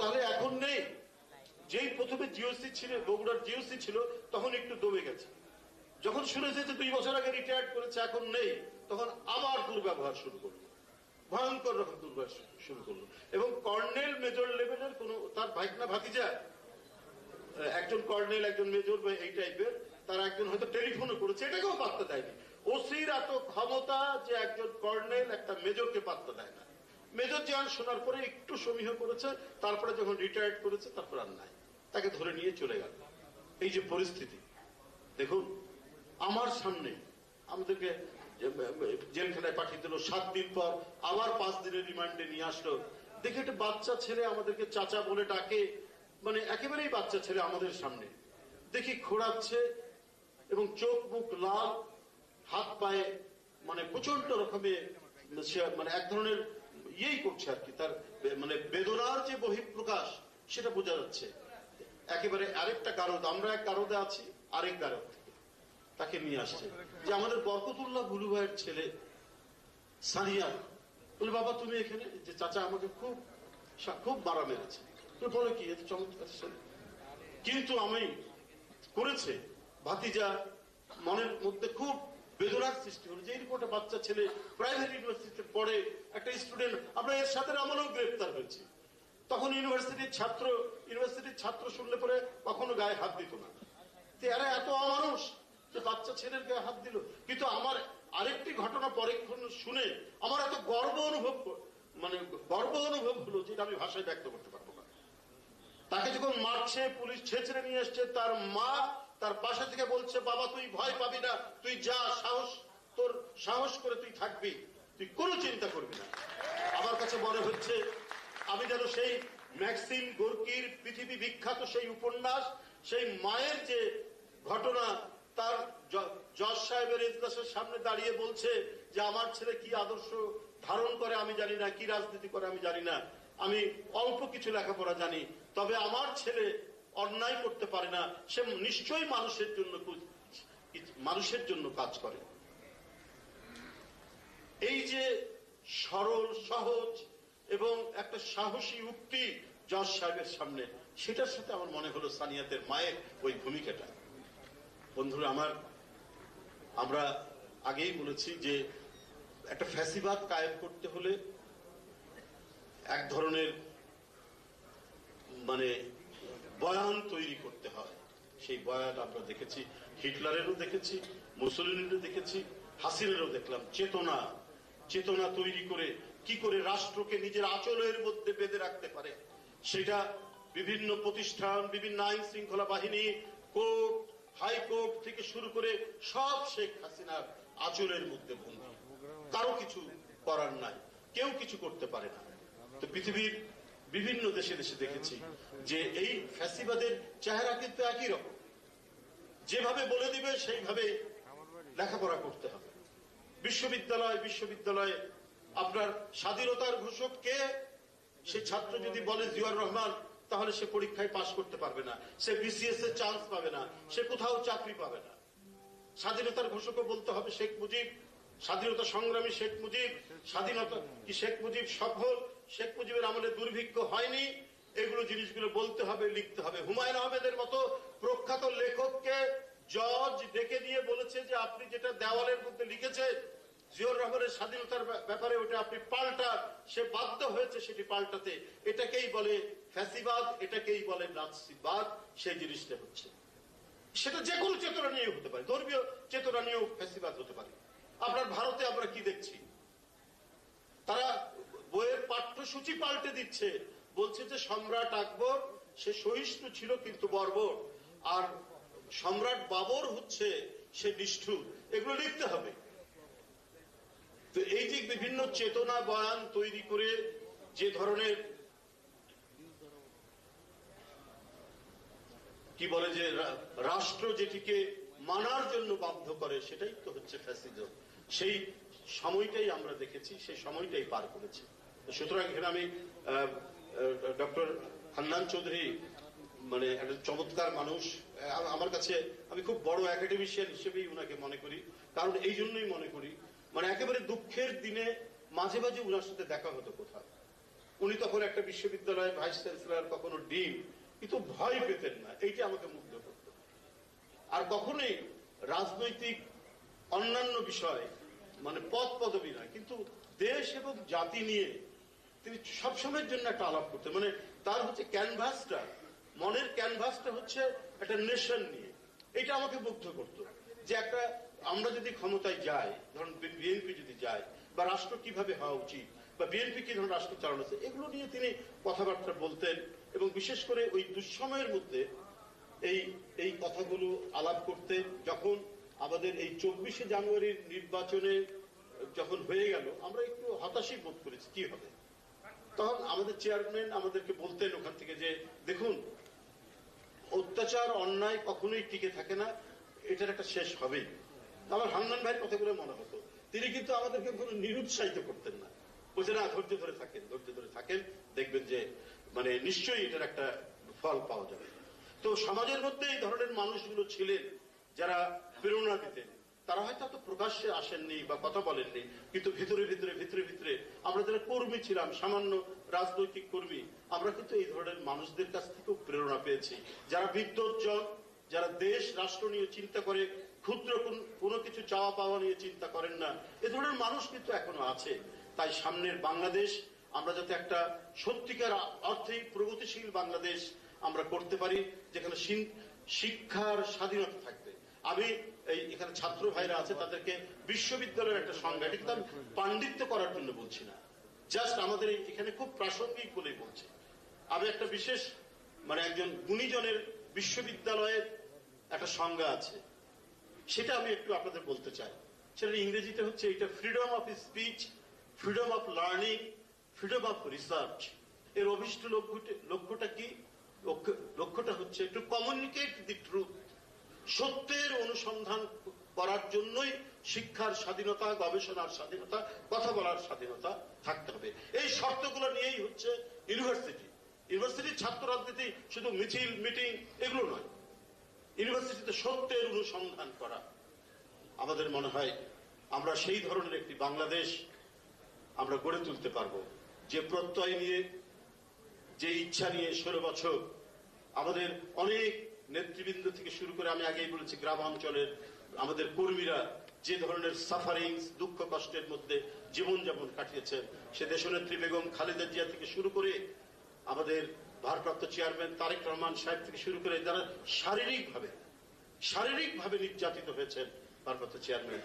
তাহলে এখন নেই। যেই প্রথমে জিওসি ছিল, বগুড়ার জিওসি ছিল, তখন একটু দমে গেছে। যখন শুনেছে যে দুই বছর আগে রিটায়ার্ড করেছে, এখন নেই, তখন আবার দুর্ব্যবহার শুরু করল। ভয়ঙ্কর রকম দুর্ব্যবহার শুরু করল। এবং কর্নেল মেজর লেভেলের কোন তার ভাইকনা ভাতিজা? একজন কর্নেল, একজন মেজর বা এই টাইপের তার একজন হয়তো টেলিফোনও করেছে, এটাকেও পাত্তা দেয়নি। ওসির এত ক্ষমতা যে একজন কর্নেল, একটা মেজরকে পাত্তা দেয় না। মেজর জাহান শোনার পরে একটু সমীহ করেছে, তারপরে যখন রিটায়ার্ড করেছে, তারপর আর নাই। তাকে ধরে নিয়ে চলে গেল। এই যে পরিস্থিতি, দেখুন, আমার সামনে আমাদেরকে জেলখানায় পাঠিয়ে দিল, সাত দিন পর আবার পাঁচ দিনের রিমান্ডে নিয়ে আসলো। দেখে একটা বাচ্চা ছেলে আমাদেরকে চাচা বলে ডাকে মানে একেবারেই বাচ্চা ছেলে আমাদের সামনে। দেখি খোড়াচ্ছে এবং চোখ মুখ লাল, হাত পায়ে মানে প্রচণ্ড রকমের মানে এক ধরনের ইয়েই করছে আর কি, তার মানে বেদনার যে বহিঃপ্রকাশ, সেটা বোঝা যাচ্ছে। একেবারে আরেকটা কারণ, আমরা এক কারণে আছি, আরেক থেকে তাকে নিয়ে আসছে। যে আমাদের বরকতুল্লাহ বুলু ভাইয়ের ছেলে, সানিয়া, বলে, বাবা, তুমি এখানে? যে, চাচা আমাকে খুব খুব মারা মেরেছে। বলো কি, এত চমৎকার ছেলে। কিন্তু আমি করেছে, ভাতিজা মনের মধ্যে খুব বেদনার সৃষ্টি হলো যে এরকম একটা বাচ্চা, ছেলে প্রাইভেট ইউনিভার্সিটিতে পড়ে, একটা স্টুডেন্ট আমরা এর সাথে আমলেও গ্রেপ্তার হয়েছি। তখন ইউনিভার্সিটির ছাত্র ইউনিভার্সিটির ছাত্র শুনলে পরে কখনো গায়ে হাত দিত না। এরা এত অমানুষ যে বাচ্চা ছেলের গায়ে হাত দিল। কিন্তু আমার আরেকটি ঘটনা পরীক্ষণ শুনে আমার এত গর্ব অনুভব মানে গর্ব অনুভব হলো যেটা আমি ভাষায় ব্যক্ত করতে পারব না। তাকে যখন মারছে, পুলিশ ছেঁচড়ে নিয়ে এসছে, তার মা তার পাশে থেকে বলছে, বাবা, তুই ভয় পাবি না। তুই যা সাহস, তোর সাহস করে তুই থাকবি। তুই কোনো চিন্তা করবি না। আমার কাছে মনে হচ্ছে, আমি যেন সেই ম্যাক্সিম গোর্কির, পৃথিবী বিখ্যাত সেই উপন্যাস, সেই মায়ের যে ঘটনা, তার জজ সাহেবের ইজলাসের সামনে দাঁড়িয়ে বলছে যে, আমার ছেলে কি আদর্শ ধারণ করে আমি জানি না, কি রাজনীতি করে আমি জানি না। আমি অল্প কিছু লেখাপড়া জানি। তবে আমার ছেলে অন্যায় করতে পারে না, সে নিশ্চয়ই মানুষের জন্য মানুষের জন্য কাজ করে। এই যে সরল, সহজ এবং একটা সাহসী উক্তি জজ সাহেবের সামনে, সেটার সাথে আমার মনে হলো সানিয়াতের মায়ের ওই ভূমিকাটা। বন্ধুরা, আমার আমরা আগেই বলেছি যে একটা ফ্যাসিবাদ কায়েম করতে হলে এক ধরনের মানে বয়ান তৈরি করতে হয়। সেই বয়ান আমরা দেখেছি, হিটলারেরও দেখেছি, মুসলিনেরও দেখেছি, হাসিনেরও দেখলাম। চেতনা চেতনা তৈরি করে কি করে রাষ্ট্রকে নিজের আচলের মধ্যে বেঁধে রাখতে পারে, সেটা বিভিন্ন প্রতিষ্ঠান, বিভিন্ন আইন শৃঙ্খলা বাহিনী, কোর্ট, হাইকোর্ট থেকে শুরু করে সব শেখ হাসিনার আচলের মধ্যে বন্দী। কারও কিছু করার নাই, কেউ কিছু করতে পারে না। তো পৃথিবীর বিভিন্ন দেশে দেশে দেখেছি যে এই ফ্যাসিবাদের চেহারা কিন্তু একই রকম। যেভাবে বলে দিবে, সেইভাবে লেখাপড়া করতে হবে। বিশ্ববিদ্যালয়, বিশ্ববিদ্যালয়ে আপনার স্বাধীনতার ঘোষক কে? সে ছাত্র যদি বলে জিয়াউর রহমান, তাহলে সে পরীক্ষায় পাশ করতে পারবে না। সে বিসিএস এর চান্স পাবে না। সে কোথাও চাকরি পাবে না। স্বাধীনতার ঘোষকও বলতে হবে শেখ মুজিব স্বাধীনতা সংগ্রামী শেখ মুজিব, স্বাধীনতা কি শেখ মুজিব সফল? শেখ মুজিবের আমলে দুর্ভিক্ষ হয়নি। এগুলো জিনিসগুলো বলতে হবে, লিখতে হবে। হুমায়ুন আহমেদের মতো প্রখ্যাত লেখককে জজ ডেকে দিয়ে বলেছে যে আপনি যেটা দেওয়ালের মধ্যে লিখেছেন জিয়র রহমানের স্বাধীনতার ব্যাপারে ওটা আপনি পাল্টা, সে বাধ্য হয়েছে সেটি পাল্টাতে। এটাকেই বলে ফ্যাসিবাদ, এটাকেই বলে নাৎসিবাদ, সেই জিনিসটা হচ্ছে। সেটা যে কোনো চেতনা নিয়ে হতে পারে, ধর্মীয় চেতনা নিয়েও ফ্যাসিবাদ হতে পারে আপনার ভারতে আমরা কি দেখছি তারা বইয়ের পাঠ্যসূচি পাল্টে দিচ্ছে। বলছে যে সম্রাট আকবর, সে সহিষ্ণু ছিল কিন্তু বর্বর, আর সম্রাট বাবর হচ্ছে সে নিষ্ঠুর এগুলো লিখতে হবে। তো এই যে বিভিন্ন চেতনা বয়ান তৈরি করে যে ধরনের কি বলে যে রাষ্ট্র যেটিকে মানার জন্য বাধ্য করে, সেটাই তো হচ্ছে ফ্যাসিজম। সেই সময়টাই আমরা দেখেছি, সেই সময়টাই পার করেছি। সুতরাং এখানে আমি ডক্টর হান্নান চৌধুরী মানে একটা চমৎকার মানুষ আমার কাছে আমি খুব বড় একাডেমিশিয়ান হিসেবেই উনাকে মনে করি, কারণ এই জন্যই মনে করি মানে একেবারে দুঃখের দিনে মাঝে মাঝে উনার সাথে দেখা হতো কোথাও। উনি তখন একটা বিশ্ববিদ্যালয়ের ভাইস চ্যান্সেলর কখনো ডিন কিন্তু ভয় পেতেন না, এইটা আমাকে মুগ্ধ করত। আর কখনোই রাজনৈতিক অন্যান্য বিষয় মানে পদ পদবি নয় কিন্তু দেশ এবং জাতি নিয়ে তিনি সবসময়ের জন্য একটা আলাপ করতেন। মানে তার হচ্ছে ক্যানভাসটা, মনের ক্যানভাসটা হচ্ছে একটা নেশন নিয়ে। এটা আমাকে মুগ্ধ করতো যে একটা, আমরা যদি ক্ষমতায় যাই, ধরুন বিএনপি যদি যায়, বা রাষ্ট্র কীভাবে হওয়া উচিত, বা বিএনপি কি ধরনের রাষ্ট্র চালানো আছে এগুলো নিয়ে তিনি কথাবার্তা বলতেন এবং বিশেষ করে ওই দুঃসময়ের মধ্যে এই এই কথাগুলো আলাপ করতে যখন আমাদের এই চব্বিশে জানুয়ারির নির্বাচনে যখন হয়ে গেল, আমরা একটু হতাশই বোধ করেছি, কি হবে? তখন আমাদের চেয়ারম্যান আমাদেরকে বলতেন ওখান থেকে যে, দেখুন, অত্যাচার, অন্যায় কখনোই টিকে থাকে না। এটার একটা শেষ হবেই। আমার হান্নান ভাইয়ের কথাগুলো মনে হতো। তিনি কিন্তু আমাদেরকে কোনো নিরুৎসাহিত করতেন না। বলছে, না, ধৈর্য ধরে থাকেন, ধৈর্য ধরে থাকেন। দেখবেন যে মানে নিশ্চয়ই এটার একটা ফল পাওয়া যাবে। তো সমাজের মধ্যে এই ধরনের মানুষগুলো ছিলেন যারা প্রেরণা দিতেন। তারা হয়তো অত প্রকাশ্যে আসেননি বা কথা বলেননি, কিন্তু ভিতরে ভিতরে ভিতরে ভিতরে আমরা যারা কর্মী ছিলাম, সামান্য রাজনৈতিক কর্মী, আমরা কিন্তু এই ধরনের মানুষদের কাছ থেকেও প্রেরণা পেয়েছি। যারা বিদ্যুৎজন, যারা দেশ, রাষ্ট্র নিয়ে চিন্তা করে, ক্ষুদ্র কোনো কিছু চাওয়া পাওয়া নিয়ে চিন্তা করেন না, এ ধরনের মানুষ কিন্তু এখনও আছে। তাই সামনের বাংলাদেশ, আমরা যাতে একটা সত্যিকার অর্থে প্রগতিশীল বাংলাদেশ আমরা করতে পারি, যেখানে শিক্ষার স্বাধীনতা থাকবে। আমি এই এখানে ছাত্র ভাইরা আছে, তাদেরকে বিশ্ববিদ্যালয়ের একটা সংজ্ঞা এটা কিন্তু আমি পাণ্ডিত্য করার জন্য বলছি না। জাস্ট আমাদের এখানে খুব প্রাসঙ্গিক বলেই বলছি। আমি একটা বিশেষ মানে একজন গুণীজনের বিশ্ববিদ্যালয়ের একটা সংজ্ঞা আছে। সেটা আমি একটু আপনাদের বলতে চাই। সেটা ইংরেজিতে হচ্ছে এটা freedom of speech freedom of learning freedom of research এর অভিষ্ট লক্ষ্যটা- লক্ষ্যটা কি? লক্ষ্য- লক্ষ্যটা হচ্ছে টু কমিউনিকেট দি ট্রুথ সত্যের অনুসন্ধান করার জন্যই শিক্ষার স্বাধীনতা, গবেষণার স্বাধীনতা, কথা বলার স্বাধীনতা থাকতে হবে। এই শর্তগুলো নিয়েই হচ্ছে ইউনিভার্সিটি। ইউনিভার্সিটির ছাত্র রাজনীতি শুধু মিছিল, মিটিং এগুলো নয়। ইউনিভার্সিটিতে সত্যের অনুসন্ধান করা আমাদের মনে হয় আমরা সেই ধরনের একটি বাংলাদেশ আমরা গড়ে তুলতে পারব। যে প্রত্যয় নিয়ে, যে ইচ্ছা নিয়ে ষোলো বছর আমাদের অনেক নেতৃবৃন্দ থেকে শুরু করে আমি আগেই বলেছি গ্রাম অঞ্চলের আমাদের কর্মীরা যে ধরনের সাফারিং দুঃখ কষ্টের মধ্যে জীবনযাপন কাটিয়েছেন, সে দেশনেত্রী বেগম খালেদা জিয়া থেকে শুরু করে আমাদের ভারপ্রাপ্ত চেয়ারম্যান তারেক রহমান সাহেব থেকে শুরু করে যারা শারীরিকভাবে শারীরিকভাবে নির্যাতিত হয়েছেন ভারপ্রাপ্ত চেয়ারম্যান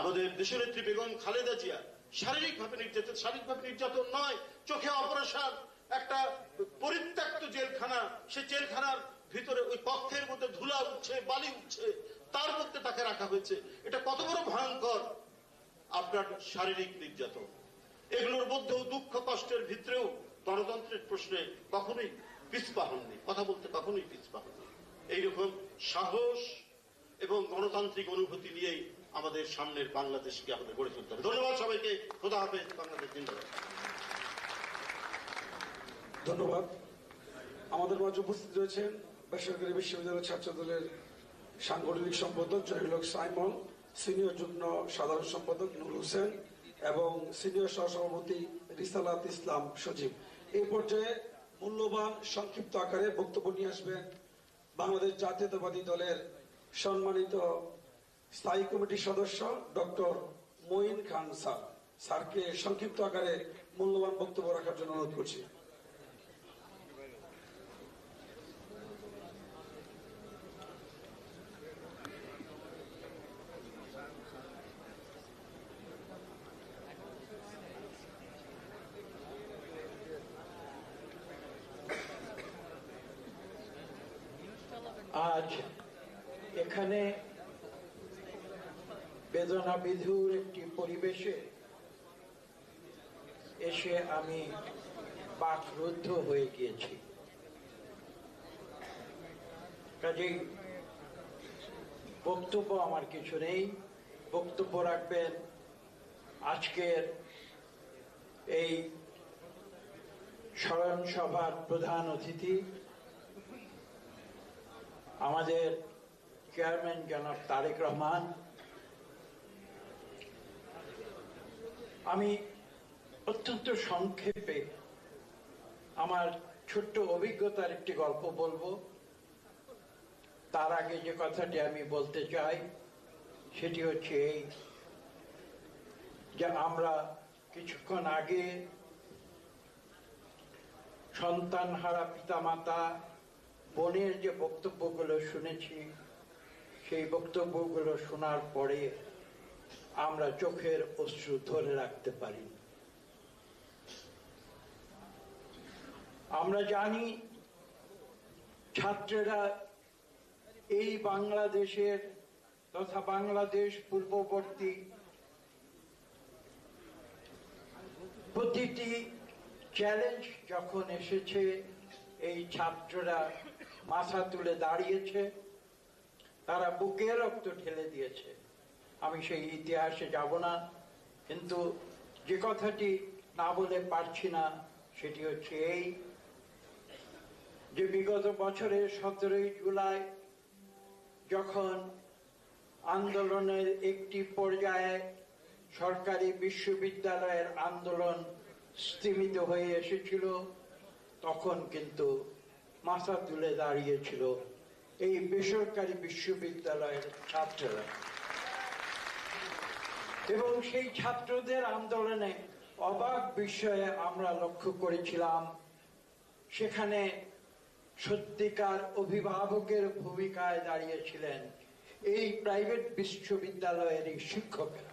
আমাদের দেশনেত্রী বেগম খালেদা জিয়া শারীরিকভাবে নির্যাতিত, শারীরিকভাবে নির্যাতন নয়, চোখে অপারেশন, একটা পরিত্যক্ত জেলখানা, সে জেলখানার ভিতরে ওই কক্ষের মধ্যে ধুলা উঠছে, বালি উঠছে, তার মধ্যে তাকে রাখা হয়েছে। এটা কত বড় ভয়ঙ্কর। আপনার শারীরিক নির্যাতন। এগুলোর মধ্যেও দুঃখ কষ্টের ভিতরেও গণতন্ত্রের প্রশ্নে কখনোই পিছপা হননি। কথা বলতে কখনোই পিছপা হননি। এইরকম সাহস এবং গণতান্ত্রিক অনুভূতি নিয়েই আমাদের সামনের বাংলাদেশকে আমাদের গড়ে তুলতে হবে। ধন্যবাদ সবাইকে। খোদা হাফেজ। বাংলাদেশ জিন্দাবাদ। ধন্যবাদ। আমাদের মাঝে উপস্থিত রয়েছেন বেসরকারি বিশ্ববিদ্যালয় ছাত্র দলের সাংগঠনিক সম্পাদক জহিলক সাইমন, সিনিয়র যুগ্ম সাধারণ সম্পাদক নুর হোসেন এবং সিনিয়র সহসভাপতি রিসালাত ইসলাম সজীব। এই পর্যায়ে মূল্যবান সংক্ষিপ্ত আকারে বক্তব্য নিয়ে আসবেন বাংলাদেশ জাতীয়তাবাদী দলের সম্মানিত স্থায়ী কমিটির সদস্য ডক্টর মঈন খান স্যার। স্যারকে সংক্ষিপ্ত আকারে মূল্যবান বক্তব্য রাখার জন্য অনুরোধ করছি। আজ এখানে বেদনা বিধুর একটি পরিবেশে এসে আমি বাকরুদ্ধ হয়ে গিয়েছি। কাজেই বক্তব্য আমার কিছু নেই। বক্তব্য রাখবেন আজকের এই স্মরণ সভার প্রধান অতিথি আমাদের চেয়ারম্যান জনাব তারেক রহমান, আমি অত্যন্ত সংক্ষেপে আমার ছোট্ট অভিজ্ঞতার একটি গল্প বলব। তার আগে যে কথাটি আমি বলতে চাই, সেটি হচ্ছে এই যে আমরা কিছুক্ষণ আগে সন্তান হারা পিতামাতা বোনের যে বক্তব্যগুলো শুনেছি, সেই বক্তব্যগুলো শোনার পরে আমরা চোখের অশ্রু ধরে রাখতে পারি। আমরা জানি ছাত্রেরা এই বাংলাদেশের তথা বাংলাদেশ পূর্ববর্তী প্রতিটি চ্যালেঞ্জ যখন এসেছে, এই ছাত্ররা মাথা তুলে দাঁড়িয়েছে, তারা বুকে রক্ত ঠেলে দিয়েছে। আমি সেই ইতিহাসে যাব না, কিন্তু যে কথাটি না বলে পারছি না, সেটি হচ্ছে এই যে বিগত বছরের সতেরোই জুলাই যখন আন্দোলনের একটি পর্যায়ে সরকারি বিশ্ববিদ্যালয়ের আন্দোলন স্তীমিত হয়ে এসেছিল, তখন কিন্তু মাথা তুলে দাঁড়িয়েছিল এই বেসরকারি বিশ্ববিদ্যালয়ের ছাত্ররা। এবং সেই ছাত্রদের আন্দোলনে অবাক বিষয়ে আমরা লক্ষ্য করেছিলাম, সেখানে সত্যিকার অভিভাবকের ভূমিকায় দাঁড়িয়েছিলেন এই প্রাইভেট বিশ্ববিদ্যালয়ের এই শিক্ষকেরা।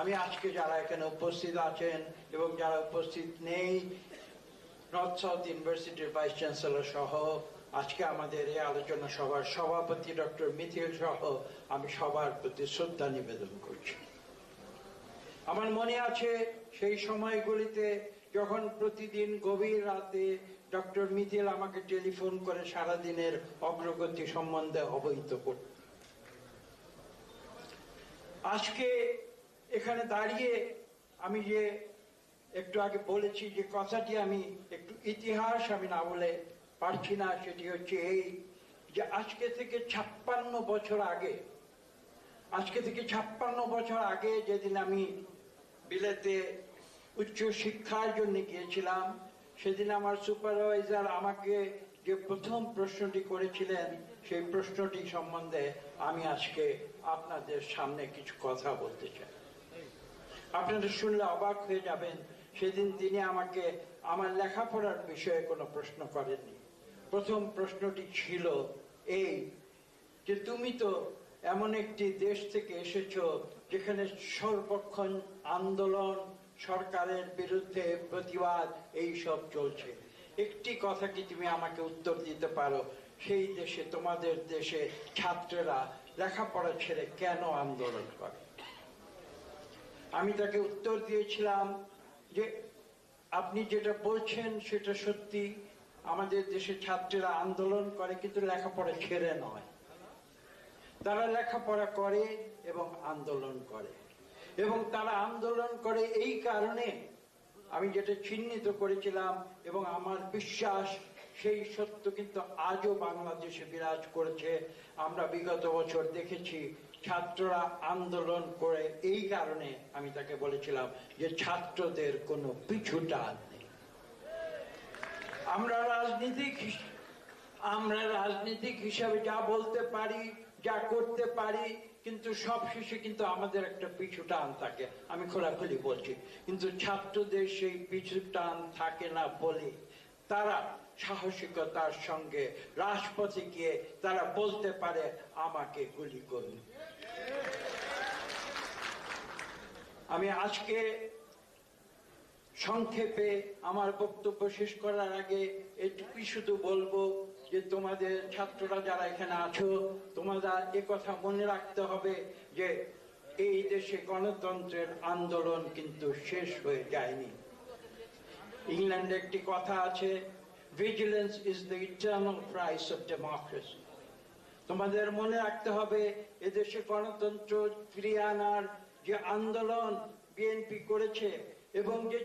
আমি আজকে যারা এখানে উপস্থিত আছেন এবং যারা উপস্থিত নেই নর্থ সাউথ ইউনিভার্সিটির ভাইস চ্যান্সেলর সহ আজকে আমাদের এই আলোচনা সভার সভাপতি ডক্টর মিথিল সহ আমি সবার প্রতি শ্রদ্ধা নিবেদন করছি। আমার মনে আছে সেই সময়গুলিতে যখন প্রতিদিন গভীর রাতে ডক্টর মিথিল আমাকে টেলিফোন করে সারাদিনের অগ্রগতি সম্বন্ধে অবহিত করত আজকে এখানে দাঁড়িয়ে আমি যে একটু আগে বলেছি যে কথাটি আমি একটু ইতিহাস আমি না বলে পারছি না, সেটি হচ্ছে এই যে আজকে থেকে ছাপ্পান্ন বছর আগে, আজকে থেকে ছাপ্পান্ন বছর আগে যেদিন আমি বিলেতে উচ্চ শিক্ষার জন্য গিয়েছিলাম, সেদিন আমার সুপারভাইজার আমাকে যে প্রথম প্রশ্নটি করেছিলেন, সেই প্রশ্নটি সম্বন্ধে আমি আজকে আপনাদের সামনে কিছু কথা বলতে চাই। আপনারা শুনলে অবাক হয়ে যাবেন সেদিন তিনি আমাকে আমার লেখাপড়ার বিষয়ে কোনো প্রশ্ন করেননি। প্রথম প্রশ্নটি ছিল, এই, যে তুমি তো এমন একটি দেশ থেকে এসেছ যেখানে সর্বক্ষণ আন্দোলন, সরকারের বিরুদ্ধে প্রতিবাদ, এই সব চলছে। একটি কথা কি তুমি আমাকে উত্তর দিতে পারো? সেই দেশে, তোমাদের দেশে ছাত্ররা লেখাপড়া ছেড়ে কেন আন্দোলন করে? আমি তাকে উত্তর দিয়েছিলাম যে আপনি যেটা বলছেন সেটা সত্যি। আমাদের দেশে ছাত্রীরা আন্দোলন করে কিন্তু লেখাপড়া ছেড়ে নয়। তারা লেখাপড়া করে এবং আন্দোলন করে। এবং তারা আন্দোলন করে এই কারণে আমি যেটা চিহ্নিত করেছিলাম এবং আমার বিশ্বাস, সেই সত্য কিন্তু আজও বাংলাদেশে বিরাজ করেছে। আমরা বিগত বছর দেখেছি ছাত্ররা আন্দোলন করে, এই কারণে আমি তাকে বলেছিলাম যে ছাত্রদের কোনো পিছু টান নেই। আমরা রাজনীতিক আমরা রাজনীতিক হিসাবে যা বলতে পারি, যা করতে পারি, কিন্তু সব শেষে কিন্তু আমাদের একটা পিছু টান থাকে। আমি খোলাখুলি বলছি, কিন্তু ছাত্রদের সেই পিছু টান থাকে না বলে তারা সাহসিকতার সঙ্গে রাজপথে গিয়ে তারা বলতে পারে, আমাকে গুলি করুন। আমি আজকে সংক্ষেপে আমার বক্তব্য শেষ করার আগে এটুকুই শুধু বলব যে তোমাদের ছাত্ররা যারা এখানে আছো, তোমরা এ কথা মনে রাখতে হবে যে এই দেশে গণতন্ত্রের আন্দোলন কিন্তু শেষ হয়ে যায়নি। ইংল্যান্ডে একটি কথা আছে vigilance is the eternal price of democracy তোমাদের মনে রাখতে হবে এদেশে গণতন্ত্র ফিরিয়ে আনার যে আন্দোলন বিএনপি করেছে এবং যে